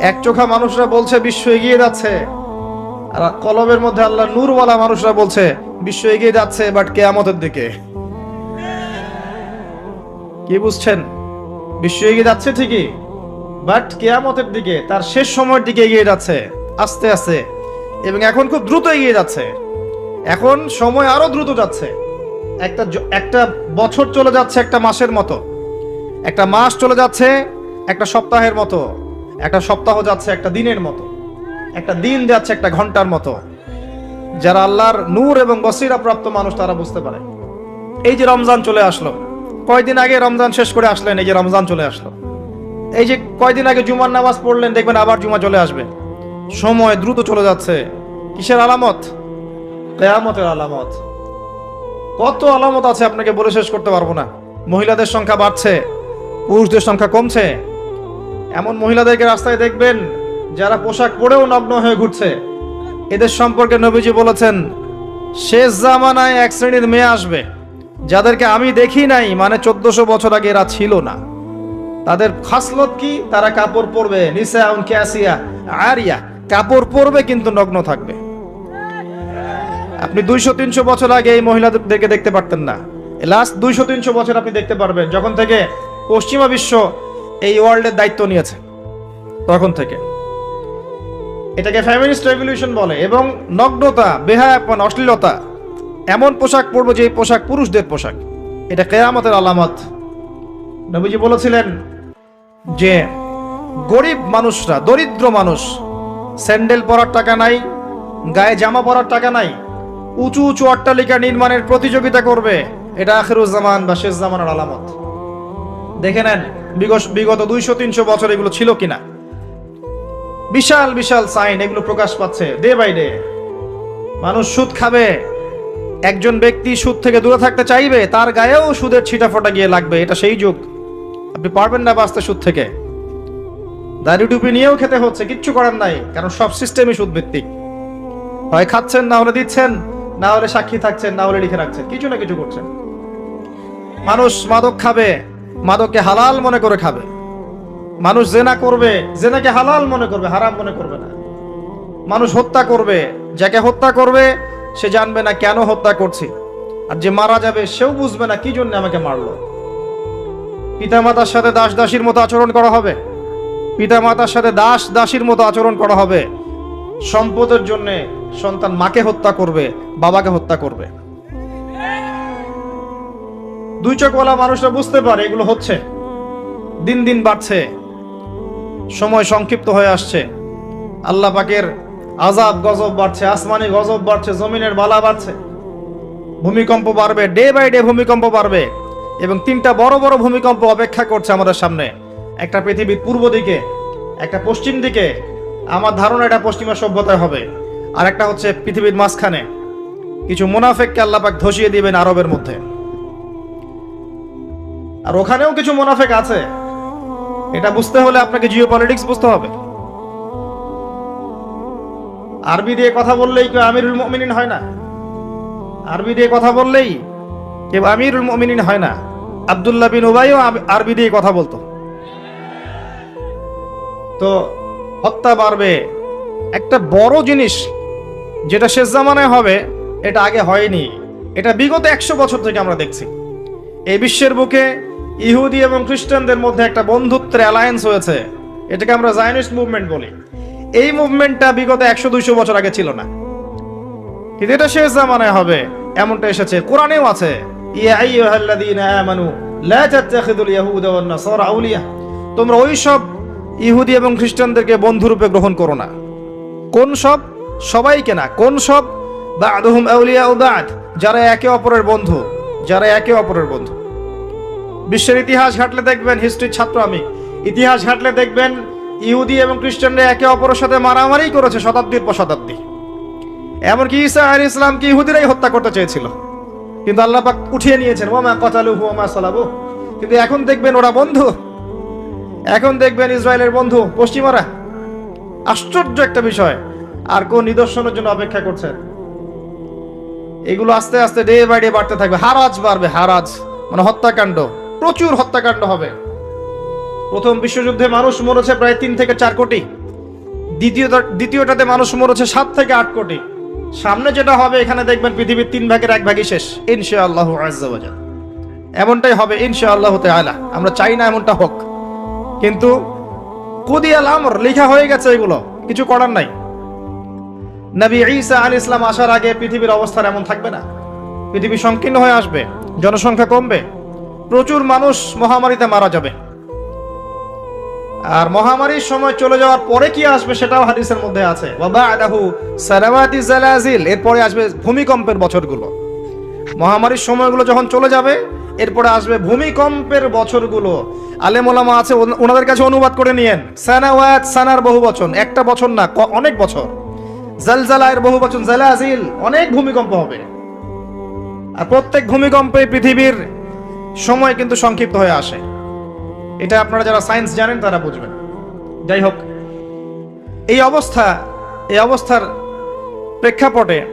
এক চোখা মানুষরা বলছে, বিশ্ব এগিয়ে যাচ্ছে। আর কলবের মধ্যে আল্লাহ নূরওয়ালা মানুষরা বলছে, বিশ্ব এগিয়ে যাচ্ছে, বাট কেয়ামতের দিকে। কি বুঝছেন? বিশ্ব এগিয়ে যাচ্ছে ঠিকই, বাট কেয়ামতের দিকে, তার শেষ সময়ের দিকে এগিয়ে যাচ্ছে, আস্তে আস্তে। এবং এখন খুব দ্রুত এগিয়ে যাচ্ছে। এখন সময় আরও দ্রুত যাচ্ছে। একটা একটা বছর চলে যাচ্ছে একটা মাসের মতো। একটা মাস চলে যাচ্ছে একটা সপ্তাহের মতো। একটা সপ্তাহ যাচ্ছে একটা দিনের মতো। একটা দিন যাচ্ছে একটা ঘণ্টার মতো। যারা আল্লাহর নূর এবং বসিরা প্রাপ্ত মানুষ, তারা বুঝতে পারে। এই যে রমজান চলে আসলো, কয়দিন আগে রমজান শেষ করে আসলেন, এই যে রমজান চলে আসলো। এই যে কয়দিন আগে জুমার নামাজ পড়লেন, দেখবেন আবার জুমা চলে আসবে। সময় দ্রুত চলে যাচ্ছে। কিসের আলামত? কেয়ামতের আলামত। কত আলামত আছে আপনাকে বলে শেষ করতে পারব না। মহিলাদের সংখ্যা বাড়ছে, পুরুষদের সংখ্যা কমছে। এমন মহিলাদেরকে রাস্তায় দেখবেন যারা পোশাক পরেও নগ্ন হয়ে ঘুরছে। এদের সম্পর্কে নবীজি বলেছেন, শেষ জামানায় এক শ্রেণির মেয়ে আসবে, যাদেরকে আমি দেখি নাই মানে চোদ্দশো বছর আগে এরা ছিল না। তাদের খাসলত কি? তারা কাপড় পরবে, নিসা আরিয়া, কাপড় পরবে কিন্তু নগ্ন থাকবে। আপনি দুইশো তিনশো বছর আগে এই মহিলাদেরকে দেখতে পারতেন না। লাস্ট দুইশো তিনশো বছর আপনি দেখতে পারবেন, যখন থেকে পশ্চিমা বিশ্ব এই ওয়ার্ল্ডের দায়িত্ব নিয়েছে। তখন থেকে। এটাকে ফ্যামিলিস্ট রেভলিউশন বলে এবং নগ্নতা, বেহায়াপন, অশ্লীলতা, এমন পোশাক পরবো যে পোশাক পুরুষদের পোশাক। এটা কেয়ামতের আলামত। নবীজি বলেছিলেন যে, গরিব মানুষরা, দরিদ্র মানুষ, স্যান্ডেল পরার টাকা নাই, গায়ে জামা পরার টাকা নাই, উঁচু উঁচু অট্টালিকা নির্মাণের প্রতিযোগিতা করবে, এটা আখেরুজ্জামান বা শেষ জামানের আলামত। দেখে নেন বিগত- দুইশো, তিনশো বছর এগুলো ছিল কিনা। বিশাল বিশাল সাইন এগুলো প্রকাশ পাচ্ছে ডে বাই ডে মানুষ সুদ খাবে। একজন ব্যক্তি সুদ থেকে দূরে থাকতে চাইবে, তার গায়েও সুদের ছিটা ফোটা গিয়ে লাগবে, এটা সেই যুগ। আপনি পারবেন না বাঁচতে সুদ থেকে। দাড়ি টুপি নিয়েও খেতে হচ্ছে, কিচ্ছু করার নাই, কারণ সব সিস্টেমই সুদ ভিত্তিক হয় খাচ্ছেন, না হলে দিচ্ছেন, না হলে সাক্ষী থাকছেন, না হলে লিখে রাখছেন, কিছু না কিছু করছেন। মানুষ মাদক খাবে মাদককে হালাল মনে করে খাবে। মানুষ জেনা করবে, জেনাকে হালাল মনে করবে, হারাম মনে করবে না। মানুষ হত্যা করবে, যাকে হত্যা করবে, সে জানবে না কেন হত্যা করছি। আর যে মারা যাবে, সেও বুঝবে না কি জন্য আমাকে মারলো। পিতামাতার সাথে দাস দাসীর মতো আচরণ করা হবে। পিতামাতার সাথে দাস দাসীর মতো আচরণ করা হবে। সম্পদের জন্য সন্তান মাকে হত্যা করবে, বাবাকে হত্যা করবে। দুই চোখওয়ালা মানুষরা বুঝতে পারে এগুলো হচ্ছে। দিন দিন বাড়ছে। সময় সংক্ষিপ্ত হয়ে আসছে। আল্লাহ পাকের আজাব গজব বাড়ছে, আসমানি গজব বাড়ছে, জমিনের বালা বাড়ছে। ভূমিকম্প বাড়বে, ডে বাই ডে ভূমিকম্প বাড়বে এবং তিনটা বড় বড় ভূমিকম্প অপেক্ষা করছে আমাদের সামনে। একটা পৃথিবীর পূর্ব দিকে, একটা পশ্চিম দিকে। আমার ধারণা এটা পশ্চিমা সভ্যতায় হবে। আর একটা হচ্ছে পৃথিবীর মাঝখানে। কিছু মুনাফেককে আল্লাহ পাক ধসিয়ে দিবেন আরবের মধ্যে। আর ওখানেও কিছু মোনাফেক আছে। এটা বুঝতে হলে আপনাকে জিও পলিটিক্স বুঝতে হবে। আরবি দিয়ে কথা বললেই কেউ আমিরুল মমিনিন হয় না। আরবি দিয়ে কথা বললেই কেউ আমিরুল মমিনিন হয় না। আবদুল্লাহ বিন উবাইও আব- আরবি দিয়ে কথা বলতো। তো হত্যা বাড়বে। একটা বড় জিনিস যেটা শেষ জামানায় হবে, এটা আগে হয়নি। এটা বিগত একশো বছর থেকে আমরা দেখছি। এই বিশ্বের বুকে ইহুদি এবং খ্রিস্টানদের মধ্যে একটা বন্ধুত্বের অ্যালায়েন্স হয়েছে। এটাকে আমরা জায়নিস্ট মুভমেন্ট বলি। এই মুভমেন্টটা বিগত একশো দুইশো বছর আগে ছিল না। কিন্তু এটা শেষ জামানায় হবে, এমনটা এসেছে। কোরআনেও আছে আউলিয়া। তোমরা ওই সব ইহুদি এবং খ্রিস্টানদেরকে বন্ধুরূপে গ্রহণ করো না। কোন সব? সবাইকে না। কোন সব? বাদহুম আউলিয়া ও বাদ, যারা একে অপরের বন্ধু, যারা একে অপরের বন্ধু। বিশ্বের ইতিহাস ঘাটলে দেখবেন হিস্ট্রির ছাত্র আমি। ইতিহাস ঘাটলে দেখবেন ইহুদি এবং খ্রিস্টানরা একে অপরের সাথে মারামারি করেছে শতাব্দীর পর শতাব্দী। এমনকি ঈসা আলী ইসলামকে ইহুদিরাই হত্যা করতে চেয়েছিল? কিন্তু আল্লাহ পাক উঠিয়ে নিয়েছেন, ওমা কতালু ওমা সালাবু কিন্তু এখন দেখবেন ওরা বন্ধু। এখন দেখবেন ইসরায়েলের বন্ধু, পশ্চিমারা। আশ্চর্য একটা বিষয়, আর কোন নিদর্শনের জন্য অপেক্ষা করছেন এগুলো আস্তে আস্তে ডে বাই ডে বাড়তে থাকবে। হারাজ বাড়বে, হারাজ মানে হত্যাকাণ্ড। প্রচুর হত্যাকাণ্ড হবে। প্রথম বিশ্বযুদ্ধে মানুষ মরেছে প্রায় তিন থেকে চার কোটি। দ্বিতীয় দ্বিতীয়টাতে মানুষ মরেছে সাত থেকে আট কোটি। সামনে যেটা হবে, এখানে দেখবেন পৃথিবীর তিন ভাগের এক ভাগই শেষ। ইনশা আল্লাহ এমনটাই হবে ইনশা আল্লাহ তাআলা। আমরা চাই না এমনটা হোক। কিন্তু কুদিয়াল আমর, লেখা হয়ে গেছে এগুলো। কিছু করার নাই। নবী ঈসা আলী ইসলাম আসার আগে পৃথিবীর অবস্থা এমন থাকবে না। পৃথিবী সংকীর্ণ হয়ে আসবে, জনসংখ্যা কমবে। প্রচুর মানুষ মহামারীতে মারা যাবে। আর মহামারীর সময় চলে যাওয়ার পরে কি আসবে সেটাও হাদিসের মধ্যে আছে। এরপরে আসবে ভূমিকম্পের বছরগুলো। মহামারীর সময়গুলো যখন চলে যাবে, এরপরে আসবে ভূমিকম্পের বছরগুলো। আলেমোলামা আছে ওনাদের কাছে অনুবাদ করে নিয়েন। সানাওয়াত সানার বহু বচন, একটা বছর না অনেক বছর। জালজালায়ের বহু বচন, জালাজিল, অনেক ভূমিকম্প হবে। আর প্রত্যেক ভূমিকম্পে পৃথিবীর সময় কিন্তু সংক্ষিপ্ত হয়ে আসে। এটা আপনারা যারা সায়েন্স জানেন, তারা বুঝবেন। যাই হোক, এই অবস্থা, এই অবস্থার প্রেক্ষাপটে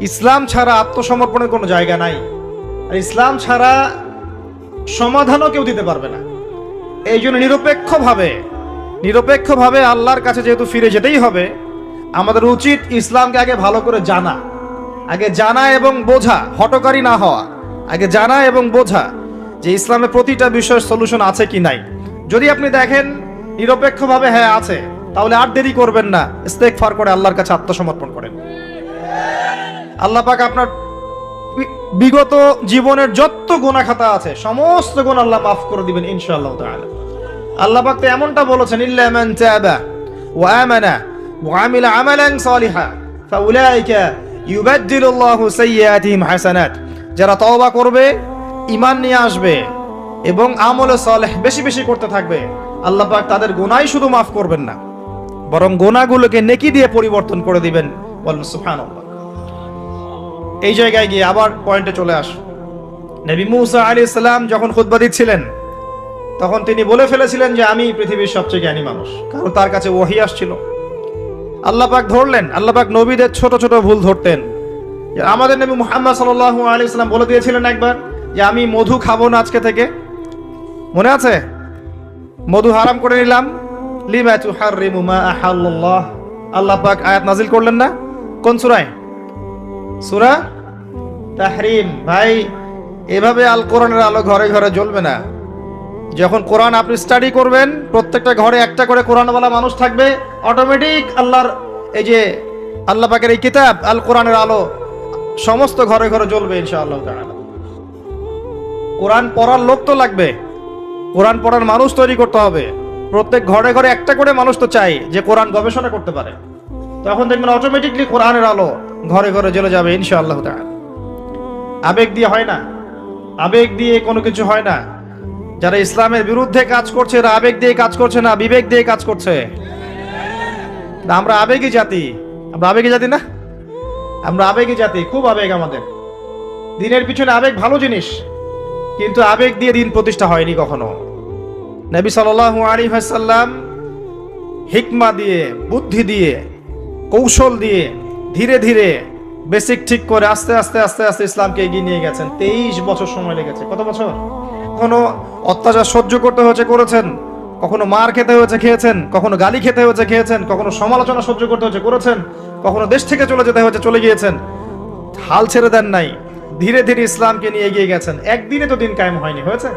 ইসলাম ছাড়া আত্মসমর্পণের কোনো জায়গা নাই। আর ইসলাম ছাড়া সমাধানও কেউ দিতে পারবে না। এই জন্য নিরপেক্ষভাবে নিরপেক্ষভাবে আল্লাহর কাছে যেহেতু ফিরে যেতেই হবে, আমাদের উচিত ইসলামকে আগে ভালো করে জানা। আগে জানা এবং বোঝা, হটকারী না হওয়া। আগে জানা এবং বোঝা। যে ইসলামের প্রতিটা বিষয়ের সলিউশন আছে কি নাই। যদি আপনি দেখেন নিরপেক্ষভাবে হ্যাঁ আছে, তাহলে আর দেরি করবেন না। ইস্তেক ফার করে আল্লাহর কাছে আত্মসমর্পণ করেন। আল্লাহ পাক আপনার বিগত জীবনের যত গোনা খাতা আছে, সমস্ত গুণ আল্লাহ মাফ করে দিবেন ইনশাআল্লাহ তাআলা। আল্লাহ পাক তো এমনটা বলেছেন, ইল্লা মান তাবা ওয়া আমানা ওয়া আমিলা আমালান সালিহা, ফাউলাইকা ইউবাদদিলুল্লাহু সাইয়্যাতিহিম হাসানাত। যারা তওবা করবে ঈমান নিয়ে আসবে এবং আমলে সালেহ বেশি বেশি করতে থাকবে, আল্লাহ পাক তাদের গোনাই শুধু মাফ করবেন না, বরং গোনাগুলোকে নেকি দিয়ে পরিবর্তন করে দিবেন। সুবহানাল্লাহ। এই জায়গায় গিয়ে আবার পয়েন্টে চলে আস। নবী মুসা আলী ইসলাম যখন খুতবা দিচ্ছিলেন, তখন তিনি বলে ফেলেছিলেন যে, আমি পৃথিবীর সবচেয়ে জ্ঞানী মানুষ। কারণ তার কাছে ওহি আসছিল। আল্লাহ পাক ধরলেন, আল্লাহ পাক নবীদের ছোট ছোট ভুল ধরতেন। আমাদের নবী মুহাম্মদ সাল্লাল্লাহু আলাইহি ইসলাম বলে দিয়েছিলেন একবার যে আমি মধু খাব না আজকে থেকে। মনে আছে? মধু হারাম করে নিলাম। লিমা তুহাররিমু মা আহাল্লাল্লাহ। আল্লাহ পাক আয়াত নাজিল করলেন না? কোন সূরায়? সুরা তাহরিম। ভাই, এভাবে আল কোরআনের আলো ঘরে ঘরে জ্বলবে না। যখন কোরআন আপনি স্টাডি করবেন, প্রত্যেকটা ঘরে একটা করে কোরআনওয়ালা মানুষ থাকবে অটোমেটিক আল্লাহর এই যে আল্লাহ পাকের এই কিতাব, আল কোরআনের আলো সমস্ত ঘরে ঘরে জ্বলবে ইনশাআল্লাহ তাআলা। কোরআন পড়ার লোক তো লাগবে। কোরআন পড়ার মানুষ তৈরি করতে হবে। প্রত্যেক ঘরে ঘরে একটা করে মানুষ তো চাই যে কোরআন গবেষণা করতে পারে। তখন দেখবেন অটোমেটিকলি কোরআনের আলো ঘরে ঘরে জ্বলে যাবে ইনশাআল্লাহ আবেগ দিয়ে হয় না। আবেগ দিয়ে কোনো কিছু হয় না। যারা ইসলামের বিরুদ্ধে কাজ করছে, এরা আবেগ দিয়ে কাজ করছে না, বিবেক দিয়ে কাজ করছে। আমরা আবেগী জাতি। আমরা আবেগী জাতি না? আমরা আবেগী জাতি, খুব আবেগ আমাদের। দিনের পিছনে আবেগ ভালো জিনিস। কিন্তু আবেগ দিয়ে দিন প্রতিষ্ঠা হয়নি কখনো। নবী সাল্লাল্লাহু আলাইহি ওয়াসাল্লাম হিকমা দিয়ে, বুদ্ধি দিয়ে, কৌশল দিয়ে ধীরে ধীরে বেসিক ঠিক করে আস্তে আস্তে আস্তে আস্তে ইসলামকে এগিয়ে নিয়ে গেছেন। তেইশ বছর সময় লেগেছে। কত বছর? কখনো অত্যাচার সহ্য করতে হয়েছে, করেছেন? কখনো মার খেতে হয়েছে, খেয়েছেন? কখনো গালি খেতে হয়েছে, খেয়েছেন? কখনো সমালোচনা সহ্য করতে হয়েছে, করেছেন? কখনো দেশ থেকে চলে যেতে হয়েছে, চলে গিয়েছেন? হাল ছেড়ে দেন নাই। ধীরে ধীরে ইসলামকে নিয়ে এগিয়ে গেছেন। একদিনে তো দিন কায়েম হয়নি হয়েছে?